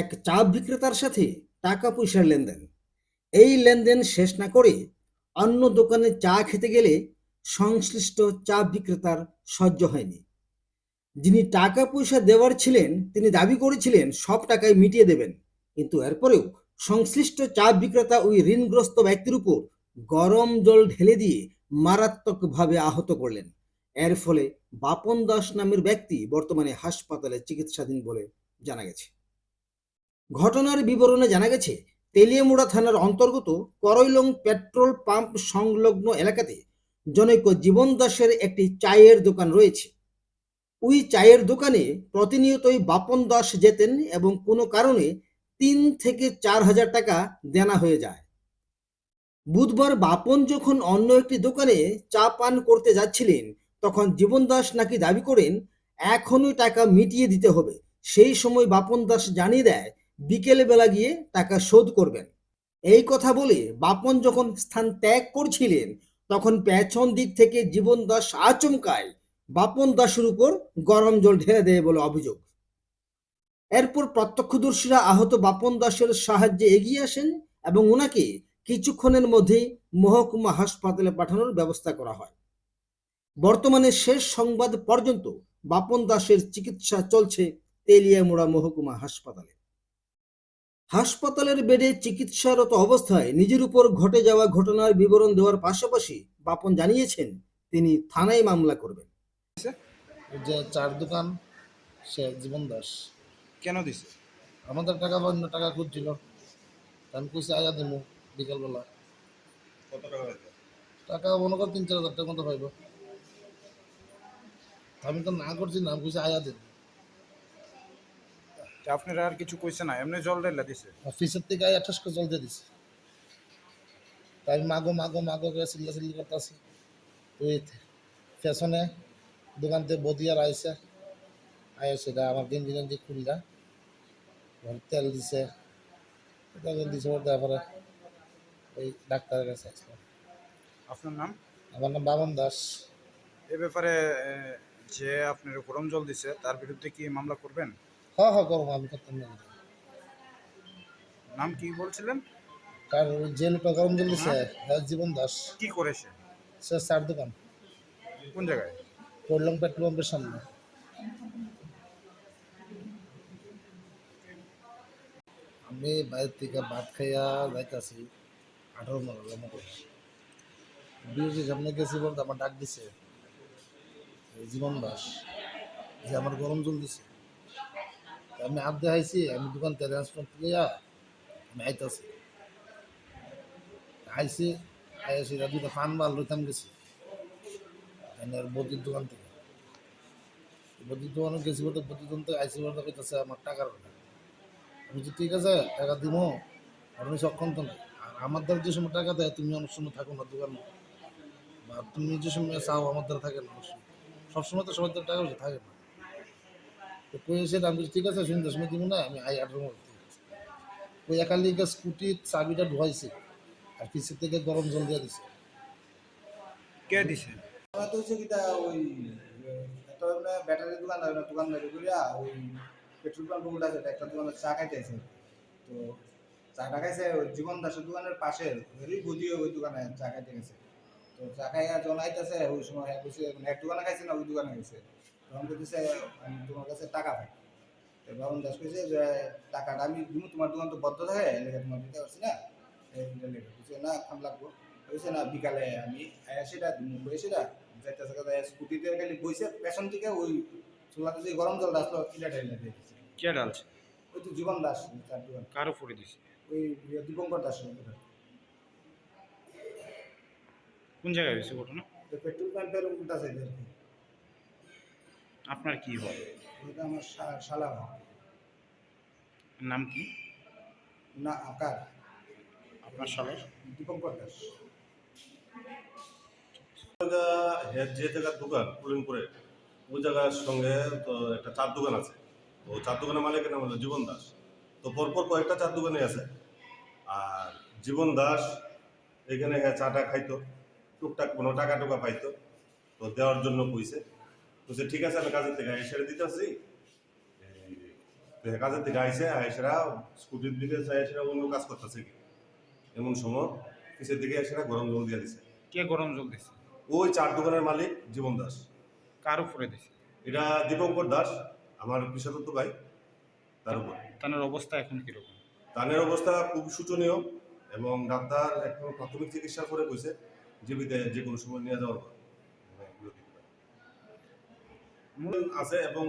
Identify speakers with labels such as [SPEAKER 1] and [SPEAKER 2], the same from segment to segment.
[SPEAKER 1] এক চা বিক্রেতার সাথে টাকা পয়সার লেনদেন। এই লেনদেন শেষ না করে অন্য দোকানে চা খেতে গেলে সংশ্লিষ্ট চা বিক্রেতার সহ্য হয়নি। যিনি টাকা পয়সা দেওয়ার ছিলেন, তিনি দাবি করেছিলেন, সব টাকাই মিটিয়ে দেবেন। কিন্তু এরপরেও সংশ্লিষ্ট চা বিক্রেতা ওই ঋণগ্রস্ত ব্যক্তির উপর গরম জল ঢেলে দিয়ে মারাত্মকভাবে আহত করলেন। এর ফলে বাপন দাস নামের ব্যক্তি বর্তমানে হাসপাতালে চিকিৎসাধীন বলে জানা গেছে। ঘটনার বিবরণে জানা গেছে, তেলিয়ামুড়া থানার অন্তর্গত করৈলং পেট্রোল পাম্প সংলগ্ন এলাকাতে জনৈক জীবন দাসের একটি চায়ের দোকান রয়েছে। ওই চায়ের দোকানে প্রতিনিয়তই বাপন দাস যেতেন এবং কোনো কারণে তিন থেকে চার হাজার টাকা দেনা হয়ে যায়। বুধবার বাপন যখন অন্য একটি দোকানে চা পান করতে যাচ্ছিলেন, তখন জীবন দাস নাকি দাবি করেন, এখনই টাকা মিটিয়ে দিতে হবে। সেই সময় বাপন দাস জানিয়ে দেয় বিকেলে বেলা গিয়ে টাকা শোধ করবেন। এই কথা বলে বাপন যখন স্থান ত্যাগ করছিলেন, তখন পেছন দিক থেকে জীবন দাস আচমকায় বাপন দাসের উপর গরম জল ঢেলে দেয় বলে অভিযোগ। এরপর প্রত্যক্ষদর্শীরা আহত বাপন দাসের সাহায্যে এগিয়ে আসেন এবং ওনাকে কিছুক্ষণের মধ্যেই মহকুমা হাসপাতালে পাঠানোর ব্যবস্থা করা হয়। বর্তমানে শেষ সংবাদ পর্যন্ত বাপন দাসের চিকিৎসা চলছে তেলিয়ামোড়া মহকুমা হাসপাতালে। হাসপাতালের বেডে চিকিৎসারত অবস্থায় নিজের উপর ঘটে যাওয়া ঘটনার বিবরণ দেওয়ার পাশাপাশি বাপন জানিয়েছেন তিনি থানায় মামলা করবেন।
[SPEAKER 2] যে চার দোকান সে জীবন দাস।
[SPEAKER 3] কেন দিছে?
[SPEAKER 2] আমাদের টাকা বা অন্য টাকা খুঁজছিল। আমি কইছি আয়া দেবো বিকালবেলা।
[SPEAKER 3] কত টাকা
[SPEAKER 2] টাকা মনে কর তিন চার হাজার টাকা মতো পাইব। আমি তো না করছি না আমি কইছি আয়া দেব
[SPEAKER 3] তা আপনারা আর কিছু কইছে না এমনি জল ঢেলা দিছে?
[SPEAKER 2] অফিসের থেকে আয়া আঠাশ করে জল দিয়ে দিছে। তাই আমি মাগো মাগো মাগো করে চিল্লা চিল্লি করতেছি। ওই পেছনে দোকান থেকে বদিয়ার আইসে আয়া সেটা আমার গেঞ্জি গেঞ্জি খুললা। তেল দিছে। তেল দিছে ওর তারপরে ওই ডাক্তারের কাছে আসলাম
[SPEAKER 3] আপনার নাম?
[SPEAKER 2] আমার নাম বাবন দাস।
[SPEAKER 3] এ ব্যাপারে যে আপনার গরম জল দিছে তার বিরুদ্ধে কি মামলা করবেন?
[SPEAKER 2] হ হ করব আমি করতাম না।
[SPEAKER 3] নাম কি বলছিলেন?
[SPEAKER 2] কার যে লোকটা গরম জল দিছে হ্যাঁ, জীবন দাস।
[SPEAKER 3] কি করেছে
[SPEAKER 2] সে? চার দোকান।
[SPEAKER 3] কোন জায়গায়?
[SPEAKER 2] করলাম পেট্রোল পাম্পের সামনে। আমি বাইরে থেকে ভাত খাইয়া যাইতাছি আঠারো মারার মতো বিরোধী সামনে গেছি বলতে আমার ডাক দিছে জীবন দাস যে আমার গরম জল দিছে। আমি হাত দেখাইছি, আমি দোকান থেকে ট্রান্সপোর্ট লইয়া আমি আইতাছি। আইসি আইসি দুটা মাল লইতাম গেছি। বদির দোকান থেকে। বদির দোকানে গেছি বলতে বদির থেকে আইসি বলতে কইতাছে, আমার টাকার কথা। আমি বলছি ঠিক আছে, টাকা দিব আপনি সক্ষম তো আর আমার দ্বারা যে সময় টাকা দেয়, তুমি অনেক সময় থাকো না দোকানে। বা তুমি যে সময় চাও আমার দ্বারা থাকে না। অনেক সময়। সবসময় তো সবার দ্বারা টাকা থাকে না। তো কই এসে আমি ঠিক আছে সন্ধ্যার সময় দিব না আমি আই আঠারো মধ্যে। ওই একালিকা স্কুটির চাবিটা ঢুকাইছে আর পিছের থেকে গরম জল দিয়ে দিছে।
[SPEAKER 3] কে দিছে?
[SPEAKER 4] আমার তো হচ্ছে কিটা ওই মানে ব্যাটারি দোকান না দোকান বাইরে করিয়া ওই পেট্রোল পাম্পগুলো আছে একটা দোকানে চা খাইতেছে তো চাটা খাইছে ওই জীবন দাসের দোকানের পাশে ওই বুঝিয়ে ওই দোকানে চা খাইতে গেছে। তো চা খাইয়া যখন আইতেছে ওই সময় হ্যাঁ কইছে মানে এক দোকানে খাইছে না ওই দোকানে গেছে। তখন কইতেছে আমি তোমার কাছে টাকা পাই তো বাবন দাস কইছে যে টাকাটা আমি দিব তোমার দোকান তো বদ্ধ থাকে লেগে তোমার দিতে পারছি না। লেগে কইছে না খাম লাগবো। কইছে না বিকালে আমি সেটা কই সেটা। যাইতেছে কথা স্কুটিতে খালি বইছে পেছন থেকে ওই চুলাতে যে গরম জল আসলো কিলা টাইলা দিয়ে দিছে।
[SPEAKER 3] কে ডালছে
[SPEAKER 4] ওই তো জীবন দাস তার দোকান।
[SPEAKER 3] কার উপরে দিছে?
[SPEAKER 4] ওই দীপঙ্কর দাস
[SPEAKER 3] কোন জায়গায় হয়েছে ঘটনা?
[SPEAKER 4] পেট্রোল পাম্পের উল্টা সাইডে
[SPEAKER 3] আপনার কি হয়?
[SPEAKER 4] আমার শালা
[SPEAKER 3] নাম কি?
[SPEAKER 4] না আকার।
[SPEAKER 3] আপনার সালের
[SPEAKER 4] দীপঙ্কর দাস।
[SPEAKER 5] হেড যে জায়গার দোকান কুলিংপুরে ওই জায়গার সঙ্গে তো একটা চার দোকান আছে। তো চার দোকানের মালিকের নাম হলো জীবন দাস। তো পরপর কয়েকটা চার দোকানে আছে। আর জীবন দাস এখানে হ্যাঁ চাটা খাইতো টুকটাক কোনো টাকা টুকা পাইতো তো দেওয়ার জন্য কইছে। কইছে ঠিক আছে আমি কাজের থেকে সেরে দিতে আসছি এই, তো দেখা কাজের থেকে আইসে আইসেরা স্কুটির দিকে যাই সেরা অন্য কাজ করতেছে কি? এমন সময় পিছের দিকে এসে গরম জল দিয়ে দিছে।
[SPEAKER 3] কে গরম জল দিছে?
[SPEAKER 5] ওই চার দোকানের মালিক জীবন দাস।
[SPEAKER 3] কার উপরে দিছে?
[SPEAKER 5] এটা দীপঙ্কর দাস আমার পিসাত তো ভাই তার উপর।
[SPEAKER 3] তাদের অবস্থা এখন কীরকম?
[SPEAKER 5] তানের অবস্থা খুব শোচনীয় এবং ডাক্তার এখন প্রাথমিক চিকিৎসা করে কইছে জীবিতে যে কোনো সময় নিয়ে যাওয়ার পর মানে বিরতি করে। মূল আছে এবং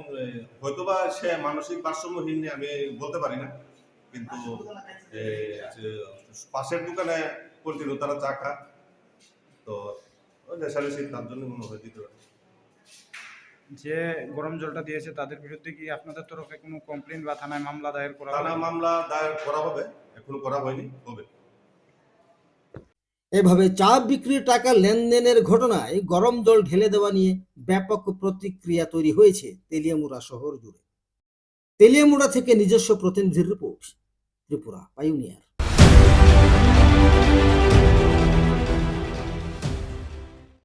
[SPEAKER 5] হয়তোবা সে মানসিক ভারসাম্যহীন আমি বলতে পারি না। কিন্তু পাশের দোকানে কন্টিনিউ তারা চা খা। তো নেশারেশি তার জন্য মনে হয় দিতে পারে।
[SPEAKER 3] যে গরম জলটা দিয়েছে তাদের বিরুদ্ধে কি আপনাদের তরফে কোনো কমপ্লেন বা থানায় মামলা দায়ের করা
[SPEAKER 5] থানা মামলা দায়ের করা হবে এখনও করা হয়নি হবে।
[SPEAKER 1] এভাবে চা বিক্রির টাকা লেনদেনের ঘটনায় গরম জল ঢেলে দেওয়া নিয়ে ব্যাপক প্রতিক্রিয়া তৈরি হয়েছে তেলিয়ামুড়া শহর জুড়ে। তেলিয়ামুড়া থেকে নিজস্ব প্রতিনিধির রিপোর্ট, ত্রিপুরা পাইউনিয়ার